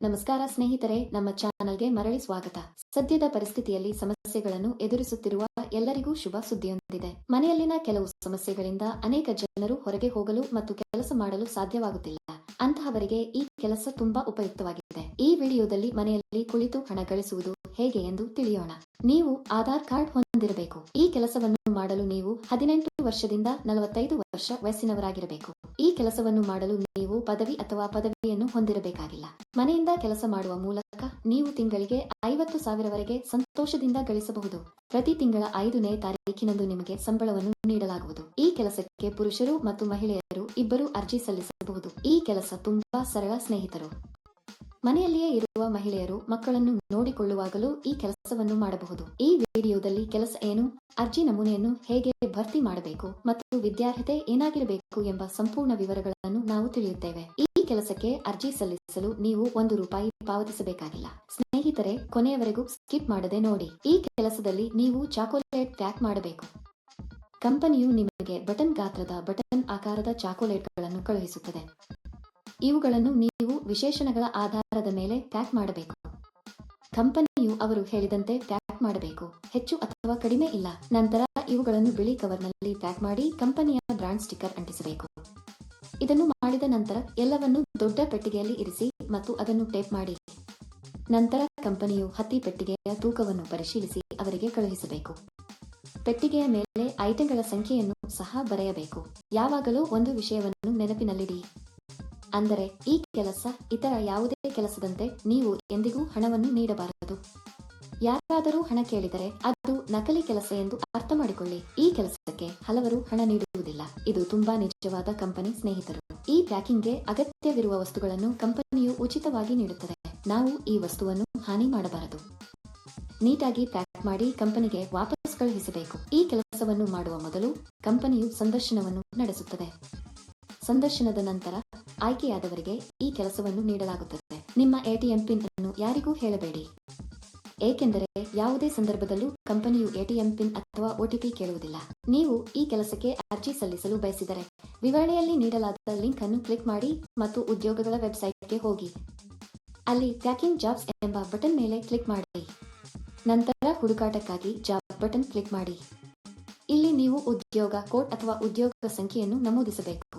ನಮಸ್ಕಾರ ಸ್ನೇಹಿತರೆ, ನಮ್ಮ ಚಾನಲ್ಗೆ ಮರಳಿ ಸ್ವಾಗತ. ಸದ್ಯದ ಪರಿಸ್ಥಿತಿಯಲ್ಲಿ ಸಮಸ್ಯೆಗಳನ್ನು ಎದುರಿಸುತ್ತಿರುವ ಎಲ್ಲರಿಗೂ ಶುಭ ಸುದ್ದಿಯೊಂದಿದೆ. ಮನೆಯಲ್ಲಿನ ಕೆಲವು ಸಮಸ್ಯೆಗಳಿಂದ ಅನೇಕ ಜನರು ಹೊರಗೆ ಹೋಗಲು ಮತ್ತು ಕೆಲಸ ಮಾಡಲು ಸಾಧ್ಯವಾಗುತ್ತಿಲ್ಲ. ಅಂತಹವರಿಗೆ ಈ ಕೆಲಸ ತುಂಬಾ ಉಪಯುಕ್ತವಾಗಿದೆ. ಈ ವಿಡಿಯೋದಲ್ಲಿ ಮನೆಯಲ್ಲಿ ಕುಳಿತು ಹಣ ಗಳಿಸುವುದು ಹೇಗೆ ಎಂದು ತಿಳಿಯೋಣ. ನೀವು ಆಧಾರ್ ಕಾರ್ಡ್ ಹೊಂದಿರಬೇಕು. ಈ ಕೆಲಸವನ್ನು ಮಾಡಲು ನೀವು ಹದಿನೆಂಟು ವರ್ಷದಿಂದ ನಲವತ್ತೈದು ವರ್ಷ ವಯಸ್ಸಿನವರಾಗಿರಬೇಕು. ಕೆಲಸವನ್ನು ಮಾಡಲು ನೀವು ಪದವಿ ಅಥವಾ ಪದವಿಯನ್ನು ಹೊಂದಿರಬೇಕಾಗಿಲ್ಲ. ಮನೆಯಿಂದ ಕೆಲಸ ಮಾಡುವ ಮೂಲಕ ನೀವು ತಿಂಗಳಿಗೆ ಐವತ್ತು ಸಾವಿರವರೆಗೆ ಸಂತೋಷದಿಂದ ಗಳಿಸಬಹುದು. ಪ್ರತಿ ತಿಂಗಳ ಐದನೇ ತಾರೀಕಿನಂದು ನಿಮಗೆ ಸಂಬಳವನ್ನು ನೀಡಲಾಗುವುದು. ಈ ಕೆಲಸಕ್ಕೆ ಪುರುಷರು ಮತ್ತು ಮಹಿಳೆಯರು ಇಬ್ಬರು ಅರ್ಜಿ ಸಲ್ಲಿಸಬಹುದು. ಈ ಕೆಲಸ ತುಂಬಾ ಸರಳ ಸ್ನೇಹಿತರು. ಮನೆಯಲ್ಲಿಯೇ ಇರುವ ಮಹಿಳೆಯರು ಮಕ್ಕಳನ್ನು ನೋಡಿಕೊಳ್ಳುವಾಗಲೂ ಈ ಕೆಲಸವನ್ನು ಮಾಡಬಹುದು. ಈ ವಿಡಿಯೋದಲ್ಲಿ ಕೆಲಸ ಏನು, ಅರ್ಜಿ ನಮೂನೆಯನ್ನು ಹೇಗೆ ಭರ್ತಿ ಮಾಡಬೇಕು ಮತ್ತು ವಿದ್ಯಾರ್ಹತೆ ಏನಾಗಿರಬೇಕು ಎಂಬ ಸಂಪೂರ್ಣ ವಿವರಗಳನ್ನು ನಾವು ತಿಳಿಯುತ್ತೇವೆ. ಈ ಕೆಲಸಕ್ಕೆ ಅರ್ಜಿ ಸಲ್ಲಿಸಲು ನೀವು ಒಂದು ರೂಪಾಯಿ ಪಾವತಿಸಬೇಕಾಗಿಲ್ಲ. ಸ್ನೇಹಿತರೆ, ಕೊನೆಯವರೆಗೂ ಸ್ಕಿಪ್ ಮಾಡದೆ ನೋಡಿ. ಈ ಕೆಲಸದಲ್ಲಿ ನೀವು ಚಾಕೊಲೇಟ್ ಪ್ಯಾಕ್ ಮಾಡಬೇಕು. ಕಂಪನಿಯು ನಿಮಗೆ ಬಟನ್ ಗಾತ್ರದ ಬಟನ್ ಆಕಾರದ ಚಾಕೊಲೇಟ್ಗಳನ್ನು ಕಳುಹಿಸುತ್ತದೆ. ಇವುಗಳನ್ನು ನೀವು ವಿಶೇಷಣಗಳ ಆಧಾರದ ಮೇಲೆ ಪ್ಯಾಕ್ ಮಾಡಬೇಕು. ಕಂಪನಿಯು ಅವರು ಹೇಳಿದಂತೆ ಪ್ಯಾಕ್ ಮಾಡಬೇಕು. ಹೆಚ್ಚು ಅಥವಾ ಕಡಿಮೆ ಇಲ್ಲ. ನಂತರ ಇವುಗಳನ್ನು ಬಿಳಿ ಕವರ್ನಲ್ಲಿ ಪ್ಯಾಕ್ ಮಾಡಿ ಕಂಪನಿಯ ಬ್ರಾಂಡ್ ಸ್ಟಿಕ್ಕರ್ ಅಂಟಿಸಬೇಕು. ಇದನ್ನು ಮಾಡಿದ ನಂತರ ಎಲ್ಲವನ್ನು ದೊಡ್ಡ ಪೆಟ್ಟಿಗೆಯಲ್ಲಿ ಇರಿಸಿ ಮತ್ತು ಅದನ್ನು ಟೇಪ್ ಮಾಡಿ. ನಂತರ ಕಂಪನಿಯು ಹತ್ತಿ ಪೆಟ್ಟಿಗೆಯ ತೂಕವನ್ನು ಪರಿಶೀಲಿಸಿ ಅವರಿಗೆ ಕಳುಹಿಸಬೇಕು. ಪೆಟ್ಟಿಗೆಯ ಮೇಲೆ ಐಟಂಗಳ ಸಂಖ್ಯೆಯನ್ನು ಸಹ ಬರೆಯಬೇಕು. ಯಾವಾಗಲೂ ಒಂದು ವಿಷಯವನ್ನು ನೆನಪಿನಲ್ಲಿಡಿ. ಅಂದರೆ ಈ ಕೆಲಸ ಇತರ ಯಾವುದೇ ಕೆಲಸದಂತೆ ನೀವು ಎಂದಿಗೂ ಹಣವನ್ನು ನೀಡಬಾರದು. ಯಾರಾದರೂ ಹಣ ಕೇಳಿದರೆ ಅದು ನಕಲಿ ಕೆಲಸ ಎಂದು ಅರ್ಥ ಮಾಡಿಕೊಳ್ಳಿ ಈ ಕೆಲಸಕ್ಕೆ ಹಲವರು ಹಣ ನೀಡುವುದಿಲ್ಲ. ಇದು ತುಂಬಾ ನಿಜವಾದ ಕಂಪನಿ ಸ್ನೇಹಿತರು. ಈ ಪ್ಯಾಕಿಂಗ್ಗೆ ಅಗತ್ಯವಿರುವ ವಸ್ತುಗಳನ್ನು ಕಂಪನಿಯು ಉಚಿತವಾಗಿ ನೀಡುತ್ತದೆ. ನಾವು ಈ ವಸ್ತುವನ್ನು ಹಾನಿ ಮಾಡಬಾರದು. ನೀಟಾಗಿ ಪ್ಯಾಕ್ ಮಾಡಿ ಕಂಪನಿಗೆ ವಾಪಸ್ ಕಳುಹಿಸಬೇಕು. ಈ ಕೆಲಸವನ್ನು ಮಾಡುವ ಮೊದಲು ಕಂಪನಿಯು ಸಂದರ್ಶನವನ್ನು ನಡೆಸುತ್ತದೆ. ಸಂದರ್ಶನದ ನಂತರ ಆಯ್ಕೆಯಾದವರಿಗೆ ಈ ಕೆಲಸವನ್ನು ನೀಡಲಾಗುತ್ತದೆ. ನಿಮ್ಮ ಎಟಿಎಂ ಪಿನ್ ಅನ್ನು ಯಾರಿಗೂ ಹೇಳಬೇಡಿ. ಏಕೆಂದರೆ ಯಾವುದೇ ಸಂದರ್ಭದಲ್ಲೂ ಕಂಪನಿಯು ಎಟಿಎಂ ಪಿನ್ ಅಥವಾ ಒಟಿಪಿ ಕೇಳುವುದಿಲ್ಲ. ನೀವು ಈ ಕೆಲಸಕ್ಕೆ ಅರ್ಜಿ ಸಲ್ಲಿಸಲು ಬಯಸಿದರೆ ವಿವರಣೆಯಲ್ಲಿ ನೀಡಲಾದ ಲಿಂಕ್ ಅನ್ನು ಕ್ಲಿಕ್ ಮಾಡಿ ಮತ್ತು ಉದ್ಯೋಗಗಳ ವೆಬ್ಸೈಟ್ಗೆ ಹೋಗಿ. ಅಲ್ಲಿ ಪ್ಯಾಕಿಂಗ್ ಜಾಬ್ಸ್ ಎಂಬ ಬಟನ್ ಮೇಲೆ ಕ್ಲಿಕ್ ಮಾಡಿ. ನಂತರ ಹುಡುಕಾಟಕ್ಕಾಗಿ ಜಾಬ್ ಬಟನ್ ಕ್ಲಿಕ್ ಮಾಡಿ. ಇಲ್ಲಿ ನೀವು ಉದ್ಯೋಗ ಕೋಡ್ ಅಥವಾ ಉದ್ಯೋಗ ಸಂಖ್ಯೆಯನ್ನು ನಮೂದಿಸಬೇಕು.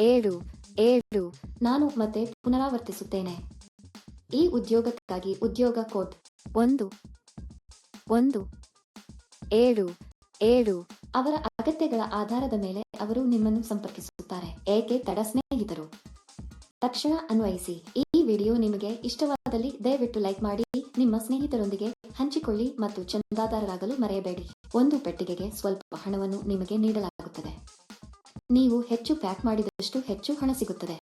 ಏಳು ಏಳು. ನಾನು ಮತ್ತೆ ಪುನರಾವರ್ತಿಸುತ್ತೇನೆ. ಈ ಉದ್ಯೋಗಕ್ಕಾಗಿ ಉದ್ಯೋಗ ಕೋಡ್ ಒಂದು ಒಂದು, ಏಳು ಏಳು. ಅವರ ಅಗತ್ಯಗಳ ಆಧಾರದ ಮೇಲೆ ಅವರು ನಿಮ್ಮನ್ನು ಸಂಪರ್ಕಿಸುತ್ತಾರೆ. ಏಕೆ ತಡ ಸ್ನೇಹಿತರು? ತಕ್ಷಣ ಅನ್ವಯಿಸಿ. ಈ ವಿಡಿಯೋ ನಿಮಗೆ ಇಷ್ಟವಾದಲ್ಲಿ ದಯವಿಟ್ಟು ಲೈಕ್ ಮಾಡಿ, ನಿಮ್ಮ ಸ್ನೇಹಿತರೊಂದಿಗೆ ಹಂಚಿಕೊಳ್ಳಿ ಮತ್ತು ಚಂದಾದಾರರಾಗಲು ಮರೆಯಬೇಡಿ. ಒಂದು ಪೆಟ್ಟಿಗೆಗೆ ಸ್ವಲ್ಪ ಹಣವನ್ನು ನಿಮಗೆ ನೀಡಲಾಗುತ್ತದೆ. ನೀವು ಹೆಚ್ಚು ಪ್ಯಾಕ್ ಮಾಡಿದಷ್ಟು ಹೆಚ್ಚು ಹಣ ಸಿಗುತ್ತದೆ.